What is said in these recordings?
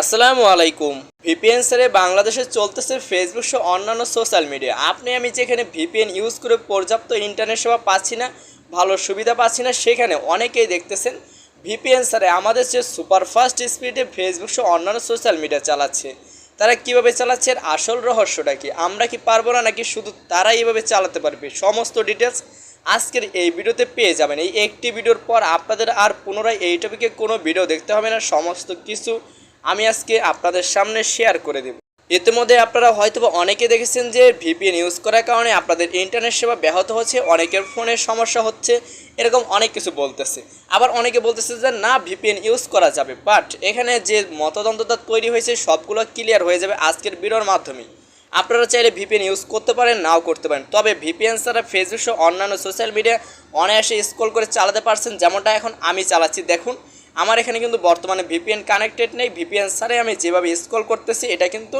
আসসালামু আলাইকুম। ভিপিএন সারে বাংলাদেশে চলতেছে ফেসবুক সহ অন্যান্য সোশ্যাল মিডিয়া আপনি আমি যেখানে ভিপিএন ইউজ করে পর্যাপ্ত ইন্টারনেট সেবা পাচ্ছি না, ভালো সুবিধা পাচ্ছি না, সেখানে অনেকেই দেখতেছেন ভিপিএন সারে আমাদের যে সুপারফাস্ট স্পিডে ফেসবুক সহ অন্যান্য সোশ্যাল মিডিয়া চালাচ্ছে। তারা কীভাবে চালাচ্ছে আসল রহস্যটা কি? আমরা কি পারব না নাকি শুধু তারাই এইভাবে চালাতে পারবে? সমস্ত ডিটেলস আজকের এই ভিডিওতে পেয়ে যাবেন। এই একটি ভিডিওর পর আপনাদের আর পুনরায় এই টপিকে কোনো ভিডিও দেখতে হবে না। সমস্ত কিছু আমি আজকে আপনাদের সামনে শেয়ার করে দেব। ইতিমধ্যে আপনারা হয়তো অনেকে দেখেছেন যে ভিপিএন ইউজ করার কারণে আপনাদের ইন্টারনেট সেবা ব্যাহত হচ্ছে, অনেকের ফোনে সমস্যা হচ্ছে, এরকম অনেক কিছু বলতেছে। আবার অনেকে বলতেছে যে না ভিপিএন ইউজ করা যাবে বাট এখানে যে মতদন্ততা তৈরি হয়েছে, সবগুলো ক্লিয়ার হয়ে যাবে আজকের ভিডিওর মাধ্যমে। আপনারা চাইলে ভিপিএন ইউজ করতে পারেন, নাও করতে পারেন। তবে ভিপিএন ছাড়া ফেসবুক সহ অন্যান্য সোশ্যাল মিডিয়া অনায়াসে স্ক্রল করে চালাতে পারছেন, যেমনটা এখন আমি চালাচ্ছি। দেখুন আমার এখানে কিন্তু বর্তমানে ভিপিএন কানেক্টেড নেই ভিপিএন ছাড়াই আমি যেভাবে স্ক্রল করতেছি, এটা কিন্তু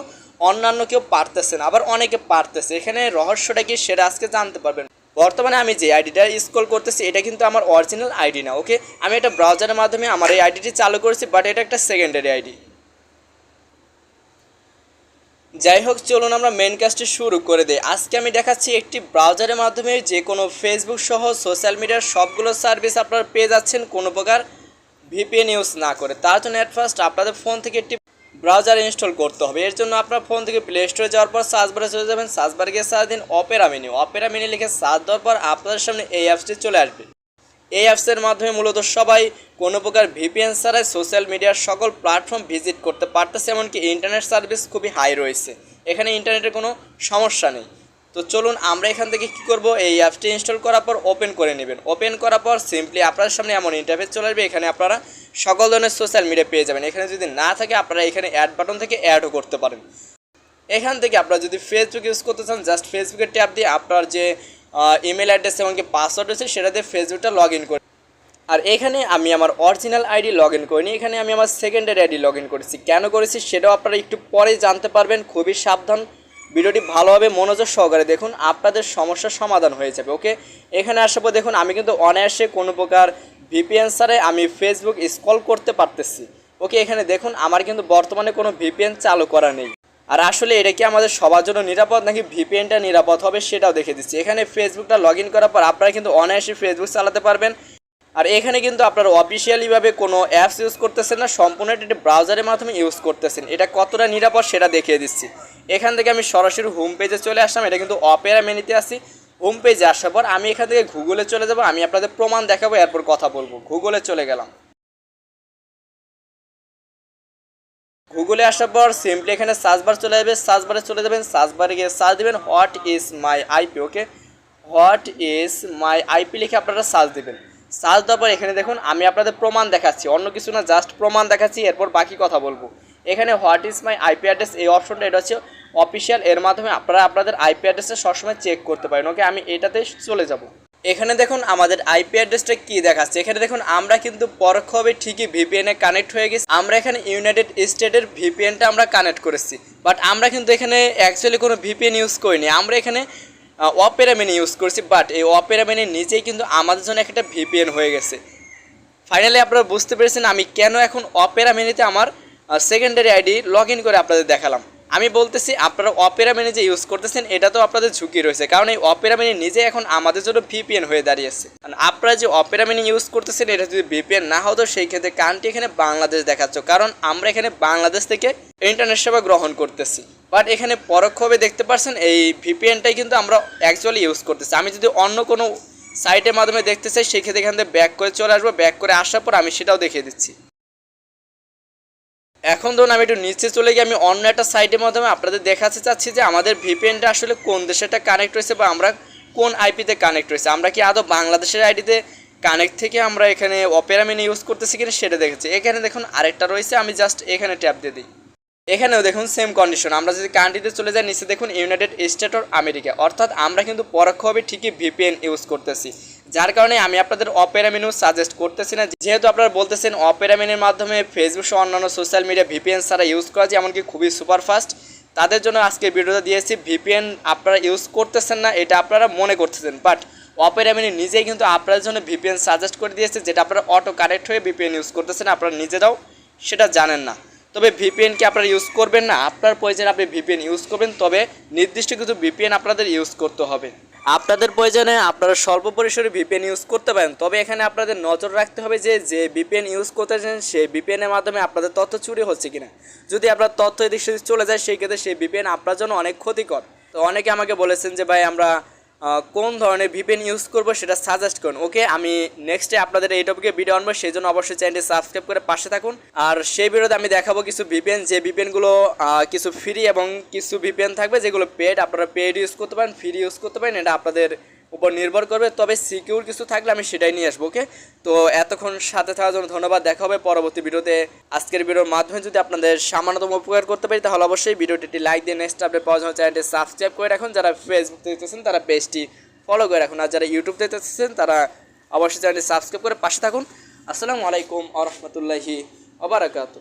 অন্যান্য কেউ পারতেছে না, আবার অনেকে পারতেছে। এখানে রহস্যটা কি সেটা আজকে জানতে পারবেন। বর্তমানে আমি যে আইডিটা স্ক্রল করতেছি, এটা কিন্তু আমার অরিজিনাল আইডি না ওকে আমি এটা ব্রাউজারের মাধ্যমে আমার এই আইডিটি চালু করেছি বাট এটা একটা সেকেন্ডারি আইডি যাই হোক, চলুন আমরা মেন কাজটি শুরু করে দিই। আজকে আমি দেখাচ্ছি একটি ব্রাউজারের মাধ্যমে যে কোনো ফেসবুক সহ সোশ্যাল মিডিয়ার সবগুলো সার্ভিস আপনারা পেয়ে যাচ্ছেন কোনো প্রকার ভিপিএন ইউজ না করে, তার জন্য অ্যাট ফার্স্ট আপনাদের ফোন থেকে একটি ব্রাউজার ইনস্টল করতে হবে। এর জন্য আপনার ফোন থেকে প্লে স্টোরে যাওয়ার পর সার্চ বারে চলে যাবেন। সার্চ বারে গিয়ে সার্চ দিন অপেরা মেনু অপেরা মেনু লিখে সার্চ দেওয়ার পর আপনাদের সামনে এই অ্যাপসটি চলে আসবে। এই অ্যাপসের মাধ্যমে মূলত সবাই কোনো প্রকার ভিপিএন ছাড়াই সোশ্যাল মিডিয়ার সকল প্ল্যাটফর্ম ভিজিট করতে পারতেছে, এমনকি ইন্টারনেট সার্ভিস খুবই হাই রয়েছে। এখানে ইন্টারনেটের কোনো সমস্যা নেই। তো চলুন আমরা এখান থেকে কী করব? এই অ্যাপসটি ইনস্টল করার পর ওপেন করে নেবেন। ওপেন করার পর সিম্পলি আপনার সামনে এমন ইন্টারফেস চলে আসবে। এখানে আপনারা সকল ধরনের সোশ্যাল মিডিয়া পেয়ে যাবেন। এখানে যদি না থাকে, আপনারা এখানে অ্যাড বাটন থেকে অ্যাডও করতে পারেন। এখান থেকে আপনারা যদি ফেসবুক ইউজ করতে চান জাস্ট ফেসবুকের ট্যাব দিয়ে আপনার যে ইমেল অ্যাড্রেস এবং কি পাসওয়ার্ড রয়েছে, সেটা দিয়ে ফেসবুকটা লগ ইন করে আর এখানে আমি আমার অরিজিনাল আইডি লগ ইন করিনি। এখানে আমি আমার সেকেন্ডারি আইডি লগ ইন করেছি। কেন করেছি? সেটাও আপনারা একটু পরে জানতে পারবেন। খুবই সাবধান। ভিডিওটি ভালোভাবে মনোযোগ সহকারে দেখুন, আপনাদের সমস্যার সমাধান হয়ে যাবে, ওকে? এখানে আসার পর দেখুন, আমি কিন্তু অনায়াসে কোনো প্রকার ভিপিএন সারে আমি ফেসবুক স্ক্রল করতে পারতেছি। ওকে, এখানে দেখুন, আমার কিন্তু বর্তমানে কোনো ভিপিএন চালু করা নেই। আর আসলে এটা কি আমাদের সবার জন্য নিরাপদ নাকি ভিপিএনটা নিরাপদ হবে সেটাও দেখে দিচ্ছি। এখানে ফেসবুকটা লগ করার পর আপনারা কিন্তু অনায়াসে ফেসবুক চালাতে পারবেন। আর এখানে কিন্তু আপনারা অফিসিয়ালিভাবে কোনো অ্যাপস ইউজ করতেছেন না, সম্পূর্ণ একটি ব্রাউজারের মাধ্যমে ইউজ করতেছেন। এটা কতটা নিরাপদ সেটা দেখিয়ে দিচ্ছি। এখান থেকে আমি সরাসরি হোম পেজে চলে আসলাম, এটা কিন্তু অপেরা মেনিতে আসি হোম পেজে আসার পর আমি এখান থেকে গুগলে চলে যাব, আমি আপনাদের প্রমাণ দেখাবো, এরপর কথা বলব। গুগলে চলে গেলাম। গুগলে আসার পর সিম্পলি এখানে সার্চ বার চলে যাবে সার্চ বারে চলে যাবেন সার্চ বারে গিয়ে সার্চ দেবেন what is my IP okay what is my IP লিখে আপনারা সার্চ দেবেন। সার্চ দেওয়ার পর এখানে দেখুন, আমি আপনাদের প্রমাণ দেখাচ্ছি। অন্য কিছু না জাস্ট প্রমাণ দেখাচ্ছি, এরপর বাকি কথা বলব। এখানে what is my IP address এই অপশনটা এটা হচ্ছে অফিসিয়াল এর মাধ্যমে আপনারা আপনাদের আইপি অ্যাড্রেসটা সবসময় চেক করতে পারেন। ওকে আমি এটাতে চলে যাব। এখানে দেখুন, আমাদের আইপি অ্যাড্রেসটা কি দেখাচ্ছে? এখানে দেখুন, আমরা কিন্তু পরোক্ষভাবে ঠিকই ভিপিএনে কানেক্ট হয়ে গেছি। আমরা এখানে ইউনাইটেড স্টেটের ভিপিএনটা আমরা কানেক্ট করেছি। বাট আমরা কিন্তু এখানে অ্যাকচুয়ালি কোনো ভিপিএন ইউজ করিনি। আমরা এখানে অপেরা মেনি ইউজ করছি বাট এই অপেরা মিনি নিজেই কিন্তু আমাদের জন্য একটা ভিপিএন হয়ে গেছে। ফাইনালি আপনারা বুঝতে পেরেছেন আমি কেন এখন অপেরা মিনিতে আমার সেকেন্ডারি আইডি লগ ইন করে আপনাদের দেখালাম। আমি বলতেছি আপনারা অপেরা মেনি যে ইউজ করতেছেন, এটা তো আপনাদের ঝুঁকি রয়েছে। কারণ এই অপেরা মেনি নিজে এখন আমাদের জন্য ভিপিএন হয়ে দাঁড়িয়েছে। আপনারা যে অপেরা মেনি ইউজ করতেছেন, এটা যদি ভিপিএন না হতো, সেই ক্ষেত্রে কান্ট্রি এখানে বাংলাদেশ দেখাচ্ছ। কারণ আমরা এখানে বাংলাদেশ থেকে ইন্টারনেট সেবা গ্রহণ করতেছি। বাট এখানে পরোক্ষভাবে দেখতে পাচ্ছেন এই ভিপিএনটাই কিন্তু আমরা অ্যাকচুয়ালি ইউজ করতেছি। আমি যদি অন্য কোনো সাইটের মাধ্যমে দেখতে চাই সেক্ষেত্রে এখান থেকে ব্যাক করে চলে আসব। ব্যাক করে আসার পর আমি সেটাও দেখিয়ে দিচ্ছি। এখন ধরুন আমি একটু নিচে চলে গিয়ে আমি অন্য একটা সাইটের মাধ্যমে আপনাদের দেখাতে চাচ্ছি যে আমাদের ভিপিএনটা আসলে কোন দেশেটা কানেক্ট হয়েছে বা আমরা কোন আইপিতে কানেক্ট হয়েছে আমরা কি আদৌ বাংলাদেশের আইডিতে কানেক্ট থেকে আমরা এখানে অপেরামিন ইউজ করতেছি কিনা সেটা দেখেছি। এখানে দেখুন আরেকটা রয়েছে, আমি জাস্ট এখানে ট্যাপ দিয়ে দিই। এখানেও দেখুন সেম কন্ডিশন আমরা যদি কান্ট্রিতে চলে যাই, নিচে দেখুন ইউনাইটেড স্টেট অফ আমেরিকা অর্থাৎ আমরা কিন্তু পরোক্ষভাবে ঠিকই ভিপিএন ইউজ করতেছি। যার কারণে আমি আপনাদের অপেরা মেনু সাজেস্ট করতেছি না। যেহেতু আপনারা বলতেছেন অপেরা মেনুর মাধ্যমে ফেসবুক সহ অন্যান্য সোশ্যাল মিডিয়া ভিপিএন ছাড়া ইউজ করা যায়, এমনকি খুবই সুপারফাস্ট তাদের জন্য আজকে ভিডিওটা দিয়েছি। ভিপিএন আপনারা ইউজ করতেছেন না, এটা আপনারা মনে করতেছেন। বাট অপেরা মেনু নিজেই কিন্তু আপনাদের জন্য ভিপিএন সাজেস্ট করে দিয়েছে, যেটা আপনারা অটো কানেক্ট হয়ে ভিপিএন ইউজ করতেছেন, আপনারা নিজেরাও সেটা জানেন না। তবে ভিপিএন কি আপনারা ইউজ করবেন না? আপনার প্রয়োজনে আপনি ভিপিএন ইউজ করবেন, তবে নির্দিষ্ট কিছু ভিপিএন আপনাদের ইউজ করতে হবে। আপনাদের প্রয়োজনে আপনারা স্বল্প পরিসরে ভিপিএন ইউজ করতে পারেন, তবে এখানে আপনাদের নজর রাখতে হবে যে যে ভিপিএন ইউজ করতেছেন সেই ভিপিএনের মাধ্যমে আপনাদের তথ্য চুরি হচ্ছে কিনা। যদি আপনার তথ্য এদিক সেদিক চলে যায়, সেই ক্ষেত্রে সেই ভিপিএন আপনার জন্য অনেক ক্ষতিকর। তো অনেকে আমাকে বলেছেন যে, ভাই, আমরা কোন ধরনের ভিপিএন ইউজ করব সেটা সাজেস্ট করুন ওকে আমি নেক্সটে আপনাদের এই টপিকে ভিডিও আনব, সেই জন্য অবশ্যই চ্যানেলটি সাবস্ক্রাইব করে পাশে থাকুন। আর সেই ভিডিওতে আমি দেখাবো কিছু ভিপিএন যে ভিপিএনগুলো কিছু ফ্রি এবং কিছু ভিপিএন থাকবে, যেগুলো পেড আপনারা পেড ইউজ করতে পারেন ফ্রি ইউজ করতে পারেন, এটা আপনাদের উপর নির্ভর করবে, তবে সিকিউর কিছু থাকলে আমি সেটাই নিয়ে আসব ওকে তো এতক্ষণ সাথে থাকার জন্য ধন্যবাদ, দেখা হবে পরবর্তী ভিডিওতে। আজকের ভিডিওর মাধ্যমে যদি আপনাদের সামান্যতম উপকার করতে পারি, তাহলে অবশ্যই ভিডিওটি লাইক দিয়ে নেক্সট আপডেট পাওয়ার জন্য চ্যানেলটি সাবস্ক্রাইব করে রাখুন। যারা ফেসবুক দেখতেছেন, তারা পেজটি ফলো করে রাখুন। আর যারা ইউটিউব দেখতেছেন, তারা অবশ্যই চ্যানেলটি সাবস্ক্রাইব করে পাশে থাকুন। আসসালামু আলাইকুম আ রহমতুল্লাহি আবরাকাতু